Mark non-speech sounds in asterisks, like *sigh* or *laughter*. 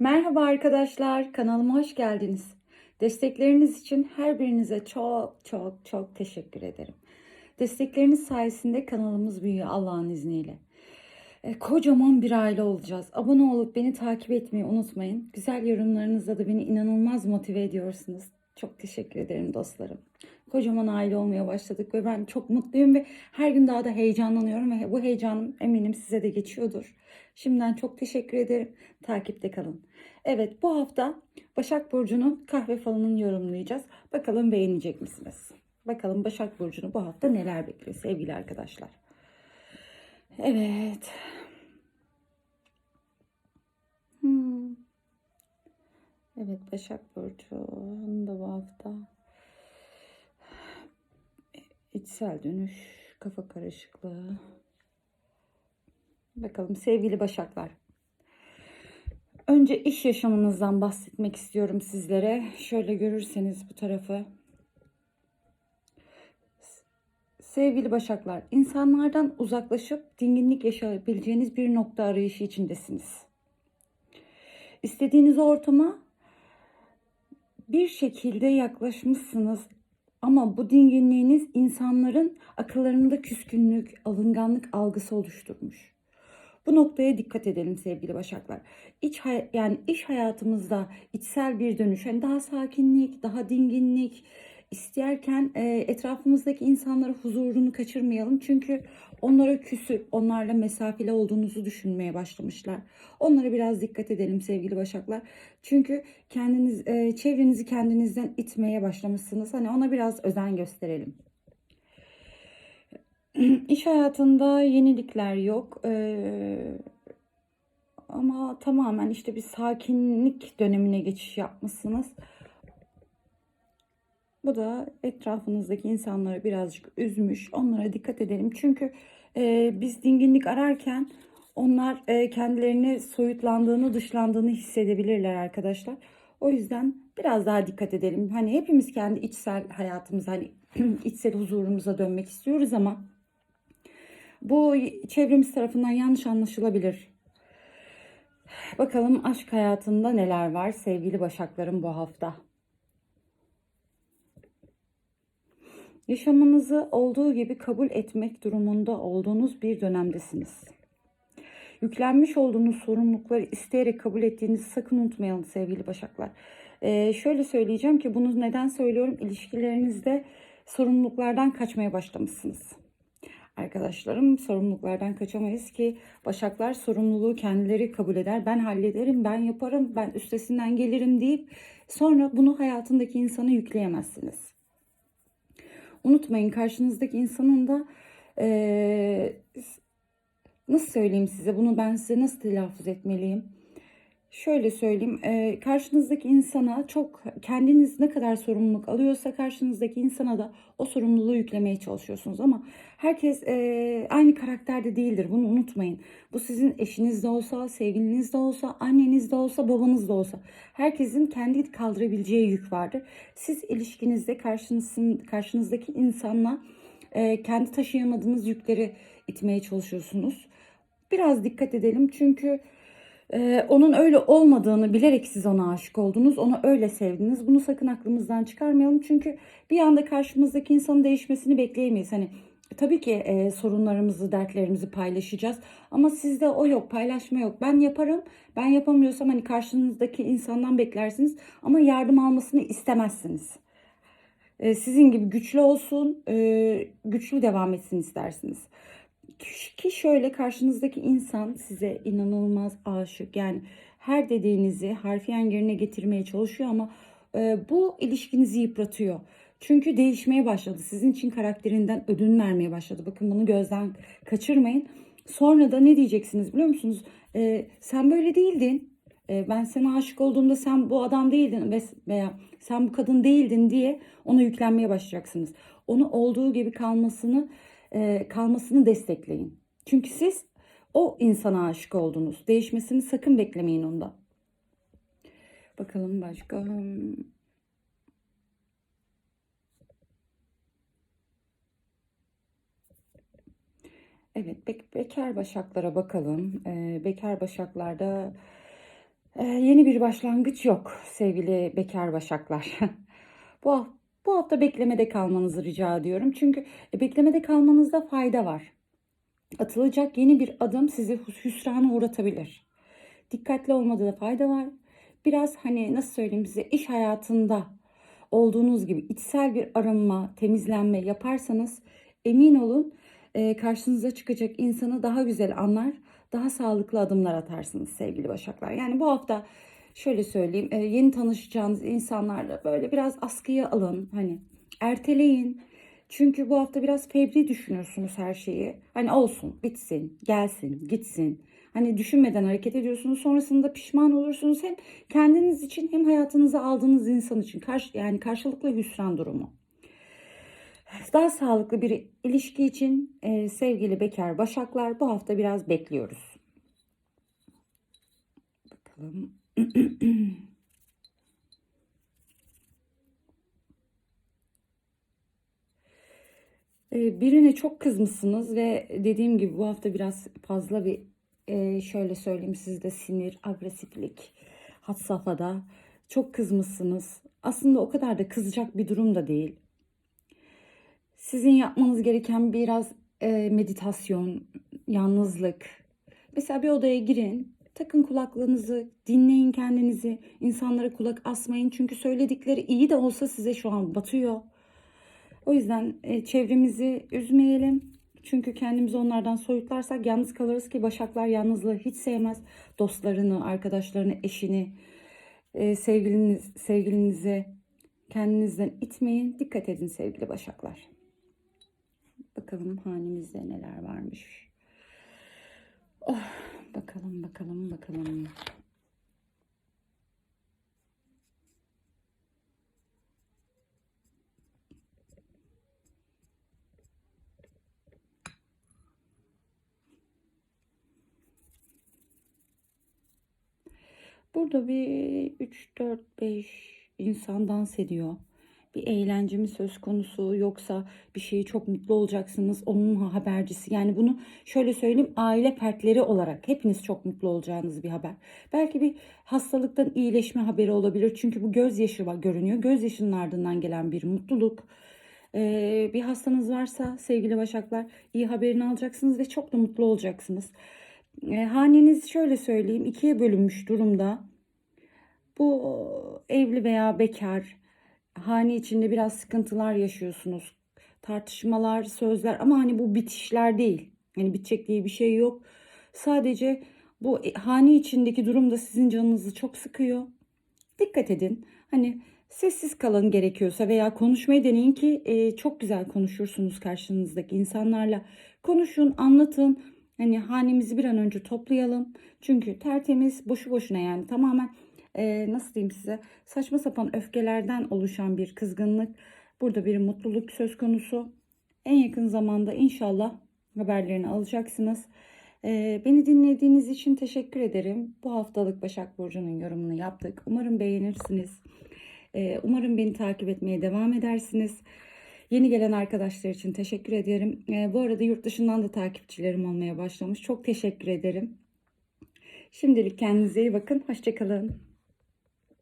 Merhaba arkadaşlar, kanalıma hoş geldiniz. Destekleriniz için her birinize çok çok çok teşekkür ederim. Destekleriniz sayesinde kanalımız büyüyor Allah'ın izniyle. E, kocaman bir aile olacağız. Abone olup beni takip etmeyi unutmayın. Güzel yorumlarınızla da beni inanılmaz motive ediyorsunuz. Çok teşekkür ederim dostlarım. Kocaman aile olmaya başladık ve ben çok mutluyum ve her gün daha da heyecanlanıyorum ve bu heyecanım eminim size de geçiyordur. Şimdiden çok teşekkür ederim. Takipte kalın. Evet bu hafta Başak Burcu'nun kahve falını yorumlayacağız. Bakalım beğenecek misiniz? Bakalım Başak Burcu'nu bu hafta neler bekliyor sevgili arkadaşlar. Evet. Hmm. Evet Başak Burcu'nun da bu hafta içsel dönüş, kafa karışıklığı. Bakalım sevgili Başaklar. Önce iş yaşamınızdan bahsetmek istiyorum sizlere. Şöyle görürseniz bu tarafı. Sevgili Başaklar, insanlardan uzaklaşıp dinginlik yaşayabileceğiniz bir nokta arayışı içindesiniz. İstediğiniz ortama bir şekilde yaklaşmışsınız ama bu dinginliğiniz insanların akıllarında küskünlük, alınganlık algısı oluşturmuş. Bu noktaya dikkat edelim sevgili Başaklar. İç yani iş hayatımızda içsel bir dönüş, yani daha sakinlik, daha dinginlik isterken e, etrafımızdaki insanlara huzurunu kaçırmayalım. Çünkü onlara küsüp onlarla mesafeli olduğunuzu düşünmeye başlamışlar. Onlara biraz dikkat edelim sevgili Başaklar. Çünkü kendiniz e, çevrenizi kendinizden itmeye başlamışsınız. Hani ona biraz özen gösterelim. *clears throat* İş hayatında yenilikler yok. Ee, ama tamamen işte bir sakinlik dönemine geçiş yapmışsınız. Bu da etrafınızdaki insanları birazcık üzmüş. Onlara dikkat edelim. Çünkü e, biz dinginlik ararken onlar e, kendilerini soyutlandığını, dışlandığını hissedebilirler arkadaşlar. O yüzden biraz daha dikkat edelim. Hani hepimiz kendi içsel hayatımıza, hani *clears throat* içsel huzurumuza dönmek istiyoruz ama bu çevremiz tarafından yanlış anlaşılabilir. Bakalım aşk hayatında neler var sevgili Başaklarım bu hafta. Yaşamınızı olduğu gibi kabul etmek durumunda olduğunuz bir dönemdesiniz. Yüklenmiş olduğunuz sorumlulukları isteyerek kabul ettiğinizi sakın unutmayalım sevgili Başaklar. Ee, şöyle söyleyeceğim ki bunu neden söylüyorum? İlişkilerinizde sorumluluklardan kaçmaya başlamışsınız. Arkadaşlarım sorumluluklardan kaçamayız ki Başaklar sorumluluğu kendileri kabul eder. Ben hallederim, ben yaparım, ben üstesinden gelirim deyip sonra bunu hayatındaki insana yükleyemezsiniz. Unutmayın karşınızdaki insanın da ee, nasıl söyleyeyim size bunu ben size nasıl telaffuz etmeliyim? Şöyle söyleyeyim, e, karşınızdaki insana çok kendiniz ne kadar sorumluluk alıyorsa karşınızdaki insana da o sorumluluğu yüklemeye çalışıyorsunuz. Ama herkes e, aynı karakterde değildir, bunu unutmayın. Bu sizin eşiniz de olsa, sevgiliniz de olsa, anneniz de olsa, babanız da olsa. Herkesin kendi kaldırabileceği yük vardır. Siz ilişkinizde karşınızın, karşınızdaki insanla e, kendi taşıyamadığınız yükleri itmeye çalışıyorsunuz. Biraz dikkat edelim çünkü... Ee, onun öyle olmadığını bilerek siz ona aşık oldunuz. Onu öyle sevdiniz. Bunu sakın aklımızdan çıkarmayalım. Çünkü bir anda karşımızdaki insanın değişmesini bekleyemeyiz. Hani tabii ki e, sorunlarımızı, dertlerimizi paylaşacağız. Ama sizde o yok, paylaşma yok. Ben yaparım. Ben yapamıyorsam hani karşınızdaki insandan beklersiniz. Ama yardım almasını istemezsiniz. E, sizin gibi güçlü olsun, e, güçlü devam etsin istersiniz ki şöyle karşınızdaki insan size inanılmaz aşık. Yani her dediğinizi harfiyen yerine getirmeye çalışıyor ama e, bu ilişkinizi yıpratıyor. Çünkü değişmeye başladı. Sizin için karakterinden ödün vermeye başladı. Bakın bunu gözden kaçırmayın. Sonra da ne diyeceksiniz biliyor musunuz? E, sen böyle değildin. E, ben sana aşık olduğumda sen bu adam değildin veya sen bu kadın değildin diye ona yüklenmeye başlayacaksınız. Onu olduğu gibi kalmasını e, kalmasını destekleyin. Çünkü siz o insana aşık oldunuz. Değişmesini sakın beklemeyin onda. Bakalım başka. Evet, be bekar başaklara bakalım. Ee, bekar başaklarda Ee, yeni bir başlangıç yok sevgili bekar başaklar. *laughs* bu, bu hafta beklemede kalmanızı rica ediyorum. Çünkü e, beklemede kalmanızda fayda var. Atılacak yeni bir adım sizi hüs- hüsrana uğratabilir. Dikkatli olmada da fayda var. Biraz hani nasıl söyleyeyim size iş hayatında olduğunuz gibi içsel bir arınma, temizlenme yaparsanız emin olun e, karşınıza çıkacak insanı daha güzel anlar, daha sağlıklı adımlar atarsınız sevgili Başaklar. Yani bu hafta şöyle söyleyeyim e, yeni tanışacağınız insanlarla böyle biraz askıya alın hani erteleyin. Çünkü bu hafta biraz fevri düşünüyorsunuz her şeyi. Hani olsun, bitsin, gelsin, gitsin. Hani düşünmeden hareket ediyorsunuz. Sonrasında pişman olursunuz hem kendiniz için hem hayatınıza aldığınız insan için. Karşı, yani karşılıklı hüsran durumu. Daha sağlıklı bir ilişki için e, sevgili bekar başaklar bu hafta biraz bekliyoruz. Bakalım. *clears throat* E, Birine çok kızmışsınız ve dediğim gibi bu hafta biraz fazla bir e, şöyle söyleyeyim sizde sinir, agresiflik had safhada. Çok kızmışsınız. Aslında o kadar da kızacak bir durum da değil. Sizin yapmanız gereken biraz e, meditasyon, yalnızlık. Mesela bir odaya girin, takın kulaklığınızı, dinleyin kendinizi. İnsanlara kulak asmayın çünkü söyledikleri iyi de olsa size şu an batıyor. O yüzden e, çevremizi üzmeyelim. Çünkü kendimizi onlardan soyutlarsak yalnız kalırız ki başaklar yalnızlığı hiç sevmez. Dostlarını, arkadaşlarını, eşini, e, sevgiliniz, sevgilinizi kendinizden itmeyin. Dikkat edin sevgili başaklar. Bakalım hanemizde neler varmış. Oh, bakalım bakalım bakalım. Burada bir 3, 4, 5 insan dans ediyor. Bir eğlence mi söz konusu yoksa bir şeyi çok mutlu olacaksınız onun habercisi. Yani bunu şöyle söyleyeyim aile fertleri olarak hepiniz çok mutlu olacağınız bir haber. Belki bir hastalıktan iyileşme haberi olabilir. Çünkü bu gözyaşı görünüyor. Gözyaşının ardından gelen bir mutluluk. Ee, bir hastanız varsa sevgili başaklar iyi haberini alacaksınız ve çok da mutlu olacaksınız. E, haneniz şöyle söyleyeyim ikiye bölünmüş durumda. Bu evli veya bekar hane içinde biraz sıkıntılar yaşıyorsunuz. Tartışmalar, sözler ama hani bu bitişler değil. Yani bitecek diye bir şey yok. Sadece bu hane içindeki durum da sizin canınızı çok sıkıyor. Dikkat edin. Hani sessiz kalın gerekiyorsa veya konuşmayı deneyin ki e, çok güzel konuşursunuz karşınızdaki insanlarla. Konuşun, anlatın. Hani hanemizi bir an önce toplayalım. Çünkü tertemiz, boşu boşuna yani tamamen e, nasıl diyeyim size saçma sapan öfkelerden oluşan bir kızgınlık. Burada bir mutluluk söz konusu. En yakın zamanda inşallah haberlerini alacaksınız. E, beni dinlediğiniz için teşekkür ederim. Bu haftalık Başak Burcu'nun yorumunu yaptık. Umarım beğenirsiniz. E, umarım beni takip etmeye devam edersiniz. Yeni gelen arkadaşlar için teşekkür ederim. E, bu arada yurt dışından da takipçilerim olmaya başlamış. Çok teşekkür ederim. Şimdilik kendinize iyi bakın. Hoşçakalın.